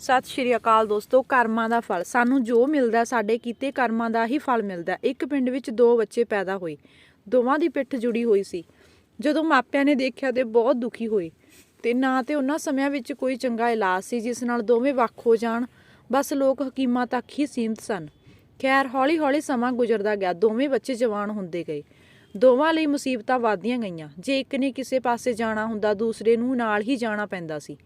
ਸਤਿ ਸ਼੍ਰੀ ਅਕਾਲ ਦੋਸਤੋ, ਕਰਮਾਂ ਦਾ ਫਲ। ਸਾਨੂੰ ਜੋ ਮਿਲਦਾ, ਸਾਡੇ ਕੀਤੇ ਕਰਮਾਂ ਦਾ ਹੀ ਫਲ ਮਿਲਦਾ। ਇੱਕ ਪਿੰਡ ਵਿੱਚ ਦੋ ਬੱਚੇ ਪੈਦਾ ਹੋਏ। ਦੋਵਾਂ ਦੀ ਪਿੱਠ ਜੁੜੀ ਹੋਈ ਸੀ। ਜਦੋਂ ਮਾਪਿਆਂ ਨੇ ਦੇਖਿਆ ਤੇ ਬਹੁਤ ਦੁਖੀ ਹੋਏ। ਤੇ ਨਾ ਤੇ ਉਹਨਾਂ ਸਮਿਆਂ ਵਿੱਚ ਕੋਈ ਚੰਗਾ ਇਲਾਜ ਸੀ, ਜਿਸ ਨਾਲ ਦੋਵੇਂ ਵੱਖ ਹੋ ਜਾਣ। ਬਸ ਲੋਕ ਹਕੀਮਾਂ ਤੱਕ ਹੀ ਸੀਮਤ ਸਨ। ਖੈਰ, ਹੌਲੀ-ਹੌਲੀ ਸਮਾਂ ਗੁਜ਼ਰਦਾ ਗਿਆ। ਦੋਵੇਂ ਬੱਚੇ ਜਵਾਨ ਹੁੰਦੇ ਗਏ। ਦੋਵਾਂ ਲਈ ਮੁਸੀਬਤਾਂ ਵਧਦੀਆਂ ਗਈਆਂ। ਜੇ ਇੱਕ ਨੇ ਕਿਸੇ ਪਾਸੇ ਜਾਣਾ ਹੁੰਦਾ, ਦੂਸਰੇ ਨੂੰ ਨਾਲ ਹੀ ਜਾਣਾ ਪੈਂਦਾ ਸੀ।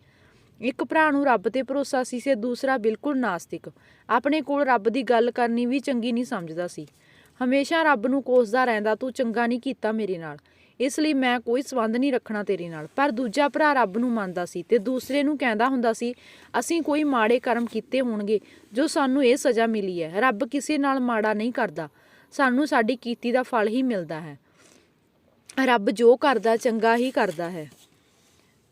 ਇੱਕ ਭਰਾ ਨੂੰ ਰੱਬ ਤੇ ਭਰੋਸਾ ਸੀ ਤੇ ਦੂਸਰਾ ਬਿਲਕੁਲ ਨਾਸਤਿਕ। ਆਪਣੇ ਕੋਲ ਰੱਬ ਦੀ ਗੱਲ ਕਰਨੀ ਵੀ ਚੰਗੀ ਨਹੀਂ ਸਮਝਦਾ ਸੀ। ਹਮੇਸ਼ਾ ਰੱਬ ਨੂੰ ਕੋਸਦਾ ਰਹਿੰਦਾ, ਤੂੰ ਚੰਗਾ ਨਹੀਂ ਕੀਤਾ ਮੇਰੇ ਨਾਲ। ਇਸ ਲਈ ਮੈਂ ਕੋਈ ਸਬੰਧ ਨਹੀਂ ਰੱਖਣਾ ਤੇਰੇ ਨਾਲ। ਪਰ ਦੂਜਾ ਭਰਾ ਰੱਬ ਨੂੰ ਮੰਨਦਾ ਸੀ ਤੇ ਦੂਸਰੇ ਨੂੰ ਕਹਿੰਦਾ ਹੁੰਦਾ ਸੀ, ਅਸੀਂ ਕੋਈ ਮਾੜੇ ਕਰਮ ਕੀਤੇ ਹੋਣਗੇ, ਜੋ ਸਾਨੂੰ ਇਹ ਸਜ਼ਾ ਮਿਲੀ ਹੈ। ਰੱਬ ਕਿਸੇ ਨਾਲ ਮਾੜਾ ਨਹੀਂ ਕਰਦਾ। ਸਾਨੂੰ ਸਾਡੀ ਕੀਤੀ ਦਾ ਫਲ ਹੀ ਮਿਲਦਾ ਹੈ। ਰੱਬ ਜੋ ਕਰਦਾ, ਚੰਗਾ ਹੀ ਕਰਦਾ ਹੈ।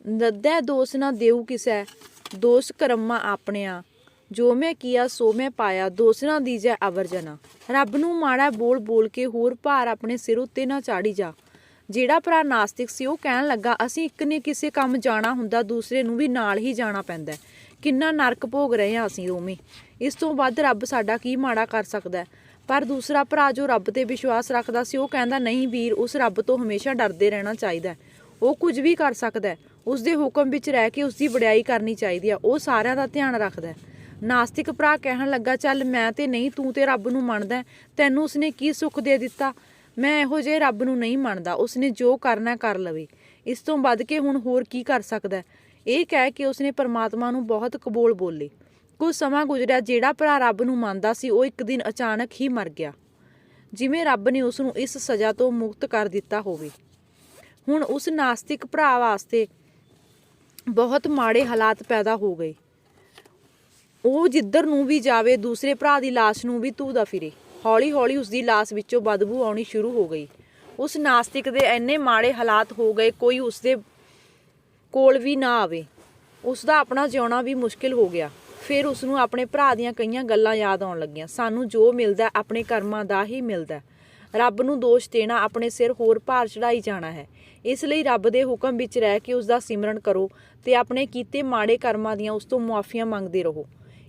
ਨੱਦੈ ਦੋਸ ਨਾ ਦੇਉ ਕਿਸੈ, ਦੋਸ ਕਰਮਾ ਆਪਣਿਆ। ਜੋ ਮੈਂ ਕੀਆ, ਸੋ ਮੈਂ ਪਾਇਆ ਦੋਸ ਨਾ ਦੀਜੈ ਅਵਰਜਨਾ ਰੱਬ ਨੂੰ ਮਾੜਾ ਬੋਲ ਬੋਲ ਕੇ ਹੋਰ ਭਾਰ ਆਪਣੇ ਸਿਰ ਉੱਤੇ ਨਾ ਚਾੜੀ ਜਾ। ਜਿਹੜਾ ਭਰਾ ਨਾਸਤਿਕ ਸੀ, ਉਹ ਕਹਿਣ ਲੱਗਾ, ਅਸੀਂ ਇੱਕ ਨੇ ਕਿਸੇ ਕੰਮ ਜਾਣਾ ਹੁੰਦਾ, ਦੂਸਰੇ ਨੂੰ ਵੀ ਨਾਲ ਹੀ ਜਾਣਾ ਪੈਂਦਾ। ਕਿੰਨਾ ਨਰਕ ਭੋਗ ਰਹੇ ਹਾਂ ਅਸੀਂ ਦੋਵੇਂ। ਇਸ ਤੋਂ ਵੱਧ ਰੱਬ ਸਾਡਾ ਕੀ ਮਾੜਾ ਕਰ ਸਕਦਾ ਪਰ ਦੂਸਰਾ ਭਰਾ ਜੋ ਰੱਬ ਤੇ ਵਿਸ਼ਵਾਸ ਰੱਖਦਾ ਸੀ, ਉਹ ਕਹਿੰਦਾ, ਨਹੀਂ ਵੀਰ, ਉਸ ਰੱਬ ਤੋਂ ਹਮੇਸ਼ਾ ਡਰਦੇ ਰਹਿਣਾ ਚਾਹੀਦਾ ਉਹ ਕੁਝ ਵੀ ਕਰ ਸਕਦਾ ਹੈ। ਉਸ ਦੇ ਹੁਕਮ ਵਿੱਚ ਰਹਿ ਕੇ ਉਸ ਦੀ ਵਡਿਆਈ ਕਰਨੀ ਚਾਹੀਦੀ ਆ ਉਹ ਸਾਰਿਆਂ ਦਾ ਧਿਆਨ ਰੱਖਦਾ ਨਾਸਤਿਕ ਭਰਾ ਕਹਿਣ ਲੱਗਾ, ਚੱਲ ਮੈਂ ਤੇ ਨਹੀਂ, ਤੂੰ ਤੇ ਰੱਬ ਨੂੰ ਮੰਨਦਾ ਤੈਨੂੰ ਉਸਨੇ ਕੀ ਸੁੱਖ ਦੇ ਦਿੱਤਾ? ਮੈਂ ਇਹੋ ਜਿਹੇ ਰੱਬ ਨੂੰ ਨਹੀਂ ਮੰਨਦਾ। ਉਸਨੇ ਜੋ ਕਰਨਾ ਕਰ ਲਵੇ। ਇਸ ਤੋਂ ਵੱਧ ਕੇ ਹੁਣ ਹੋਰ ਕੀ ਕਰ ਸਕਦਾ ਇਹ ਕਹਿ ਕੇ ਉਸਨੇ ਪਰਮਾਤਮਾ ਨੂੰ ਬਹੁਤ ਕਬੂਲ ਬੋਲੇ। ਕੁਝ ਸਮਾਂ ਗੁਜ਼ਰਿਆ, ਜਿਹੜਾ ਭਰਾ ਰੱਬ ਨੂੰ ਮੰਨਦਾ ਸੀ, ਉਹ ਇੱਕ ਦਿਨ ਅਚਾਨਕ ਹੀ ਮਰ ਗਿਆ। ਜਿਵੇਂ ਰੱਬ ਨੇ ਉਸ ਨੂੰ ਇਸ ਸਜ਼ਾ ਤੋਂ ਮੁਕਤ ਕਰ ਦਿੱਤਾ ਹੋਵੇ। ਹੁਣ ਉਸ ਨਾਸਤਿਕ ਭਰਾ ਵਾਸਤੇ ਬਹੁਤ ਮਾੜੇ ਹਾਲਾਤ ਪੈਦਾ ਹੋ ਗਏ। ਉਹ ਜਿੱਧਰ ਨੂੰ ਵੀ ਜਾਵੇ, ਦੂਸਰੇ ਭਰਾ ਦੀ ਲਾਸ਼ ਨੂੰ ਵੀ ਧੂਦਾ ਫਿਰੇ। ਹੌਲੀ-ਹੌਲੀ ਉਸ ਦੀ ਲਾਸ਼ ਵਿੱਚੋਂ ਬਦਬੂ ਆਉਣੀ ਸ਼ੁਰੂ ਹੋ ਗਈ। ਉਸ ਨਾਸਤਿਕ ਦੇ ਇੰਨੇ ਮਾੜੇ ਹਾਲਾਤ ਹੋ ਗਏ, ਕੋਈ ਉਸ ਦੇ ਕੋਲ ਵੀ ਨਾ ਆਵੇ। ਉਸ ਦਾ ਆਪਣਾ ਜਿਉਣਾ ਵੀ ਮੁਸ਼ਕਿਲ ਹੋ ਗਿਆ। ਫਿਰ ਉਸ ਨੂੰ ਆਪਣੇ ਭਰਾ ਦੀਆਂ ਕਈਆਂ ਗੱਲਾਂ ਯਾਦ ਆਉਣ ਲੱਗੀਆਂ। ਸਾਨੂੰ ਜੋ ਮਿਲਦਾ ਆਪਣੇ ਕਰਮਾਂ ਦਾ ਹੀ ਮਿਲਦਾ ਰੱਬ ਨੂੰ ਦੋਸ਼ ਦੇਣਾ ਆਪਣੇ ਸਿਰ ਹੋਰ ਭਾਰ ਚੜਾਈ ਜਾਣਾ ਹੈ। ਇਸ ਲਈ ਰੱਬ ਦੇ ਹੁਕਮ ਵਿੱਚ ਰਹਿ ਕੇ ਉਸ ਦਾ ਸਿਮਰਨ ਕਰੋ ਤੇ ਆਪਣੇ ਕੀਤੇ ਮਾੜੇ ਕਰਮਾਂ ਦੀਆਂ ਉਸ ਤੋਂ ਮੁਆਫੀਆਂ ਮੰਗਦੇ ਰਹੋ।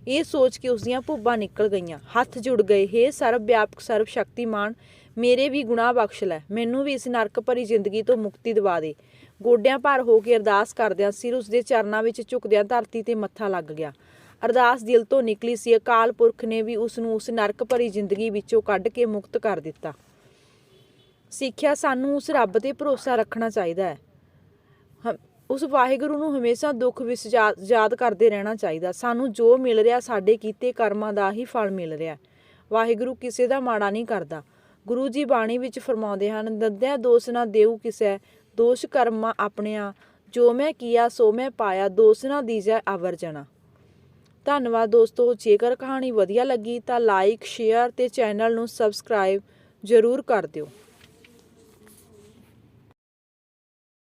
ਇਹ ਸੋਚ ਕੇ ਉਸ ਦੀਆਂ ਭੁੱਬਾਂ ਨਿਕਲ ਗਈਆਂ। ਹੱਥ ਜੁੜ ਗਏ, ਹੇ ਸਰਬ ਵਿਆਪਕ ਸਰਬ ਸ਼ਕਤੀਮਾਨ ਮੇਰੇ ਵੀ ਗੁਨਾਹ ਬਖਸ਼ ਲੈ, ਮੈਨੂੰ ਵੀ ਇਸ ਨਰਕ ਭਰੀ ਜ਼ਿੰਦਗੀ ਤੋਂ ਮੁਕਤੀ ਦਿਵਾ ਦੇ। ਗੋਡਿਆਂ ਭਾਰ ਹੋ ਕੇ ਅਰਦਾਸ ਕਰਦਿਆਂ ਸਿਰ ਉਸ ਦੇ ਚਰਨਾਂ ਵਿੱਚ ਝੁਕਦਿਆਂ ਧਰਤੀ ਤੇ ਮੱਥਾ ਲੱਗ ਗਿਆ। ਅਰਦਾਸ ਦਿਲ ਤੋਂ ਨਿਕਲੀ ਸੀ, ਅਕਾਲ ਪੁਰਖ ਨੇ ਵੀ ਉਸ ਨੂੰ ਉਸ ਨਰਕ ਭਰੀ ਜ਼ਿੰਦਗੀ ਵਿੱਚੋਂ ਕੱਢ ਕੇ ਮੁਕਤ ਕਰ ਦਿੱਤਾ। ਸਿੱਖਿਆ ਸਾਨੂੰ ਉਸ ਰੱਬ ਤੇ ਭਰੋਸਾ ਰੱਖਣਾ ਚਾਹੀਦਾ ਹੈ। ਹਮ- ਉਸ ਵਾਹਿਗੁਰੂ ਨੂੰ ਹਮੇਸ਼ਾ ਦੁੱਖ ਵਿੱਚ ਯਾ- ਯਾਦ ਕਰਦੇ ਰਹਿਣਾ ਚਾਹੀਦਾ। ਸਾਨੂੰ ਜੋ ਮਿਲ ਰਿਹਾ ਸਾਡੇ ਕੀਤੇ ਕਰਮਾਂ ਦਾ ਹੀ ਫਲ ਮਿਲ ਰਿਹਾ ਵਾਹਿਗੁਰੂ ਕਿਸੇ ਦਾ ਮਾੜਾ ਨਹੀਂ ਕਰਦਾ। ਗੁਰੂ ਜੀ ਬਾਣੀ ਵਿੱਚ ਫਰਮਾਉਂਦੇ ਹਨ, ਦੱਦਿਆ ਦੋਸ ਨਾ ਦੇਉ ਕਿਸੈ, ਦੋਸ਼ ਕਰਮਾਂ ਆਪਣਿਆਂ। ਜੋ ਮੈਂ ਕੀਆ, ਸੋ ਮੈਂ ਪਾਇਆ, ਦੋਸ ਨਾ ਦੀਜੈ ਅਵਰਜਣਾ ਧੰਨਵਾਦ ਦੋਸਤੋ, ਜੇਕਰ ਕਹਾਣੀ ਵਧੀਆ ਲੱਗੀ ਤਾਂ ਲਾਈਕ ਸ਼ੇਅਰ ਤੇ ਚੈਨਲ ਨੂੰ ਸਬਸਕ੍ਰਾਈਬ ਜ਼ਰੂਰ ਕਰ ਦਿਓ।